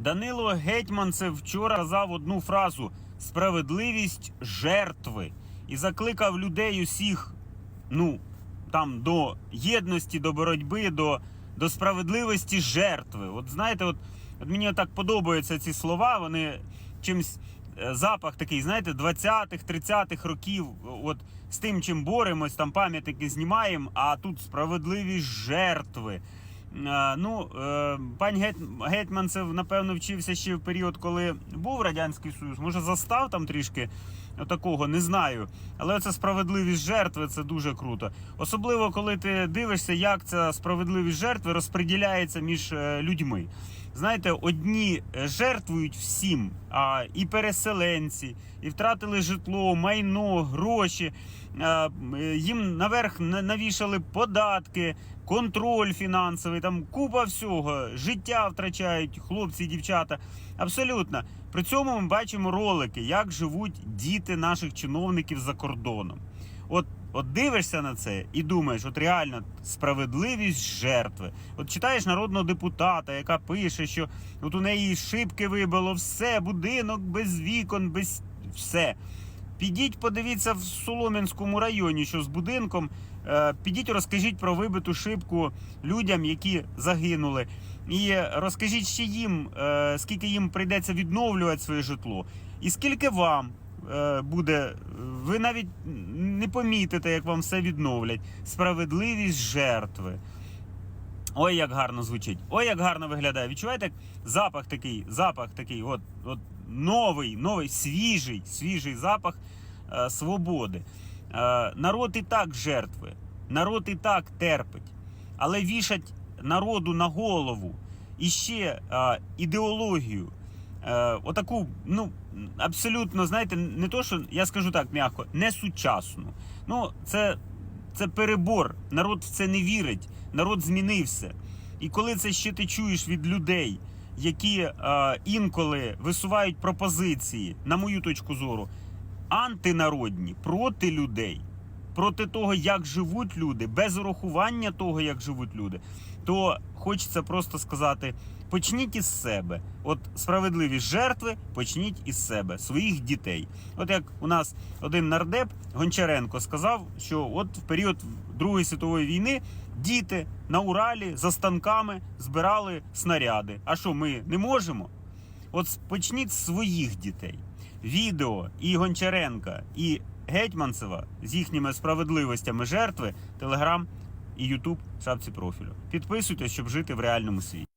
Данило Гетьманцев вчора казав одну фразу: справедливість жертви. І закликав людей усіх, ну, там, до єдності, до боротьби, до, до справедливості жертви. От знаєте, от, от мені так подобаються ці слова, вони чимсь. е, Запах такий, знаєте, 20-х, 30-х років, от з тим, чим боремось, там пам'ятники знімаємо, а тут справедливість жертви. Е, Ну, пані пань гетьман Гетьманцев, напевно, вчився ще в період, коли був Радянський Союз. Може, застав там трішки такого, не знаю. Але це справедливість жертви, це дуже круто. Особливо, коли ти дивишся, як ця справедливість жертви розподіляється між е, людьми. Знаєте, одні е, жертвують всім, а і переселенці, і втратили житло, майно, гроші. Е, е, Їм наверх на- навішали податки, контроль фінансовий, там купа всього, життя втрачають хлопці дівчата. Абсолютно. При цьому ми бачимо ролики, як живуть діти наших чиновників за кордоном. От, от дивишся на це і думаєш, от реально справедливість жертви. От читаєш народного депутата, яка пише, що от у неї шибки вибило, все, будинок без вікон, без все. Підіть, подивіться в Солом'янському районі, що з будинком. Е, Підіть, розкажіть про вибиту шибку людям, які загинули. І розкажіть ще їм, е, скільки їм прийдеться відновлювати своє житло, і скільки вам буде. Ви навіть не помітите, як вам все відновлять. Справедливість жертви. Ой, як гарно звучить. Ой, як гарно виглядає. Відчуваєте, запах такий, запах такий, от, от новий, новий, свіжий, свіжий запах е, свободи. Е, народ і так жертви, народ і так терпить, але вішать народу на голову і ще е, ідеологію. Е, отаку, ну, абсолютно, знаєте, не то, що я скажу так м'яко, не сучасну. Ну, це, це перебор. Народ в це не вірить, народ змінився. І коли це ще ти чуєш від людей, які е, інколи висувають пропозиції, на мою точку зору, антинародні проти людей, проти того, як живуть люди, без урахування того, як живуть люди, то хочеться просто сказати: почніть із себе. От справедливість жертви, почніть із себе, своїх дітей. От як у нас один нардеп Гончаренко сказав, що от в період Другої світової війни діти на Уралі за станками збирали снаряди. А що ми не можемо? От почніть з своїх дітей. Відео і Гончаренка, і Гетьманцева з їхніми справедливостями жертви, Телеграм і Ютуб в шапці профілю. Підписуйтесь, щоб жити в реальному світі.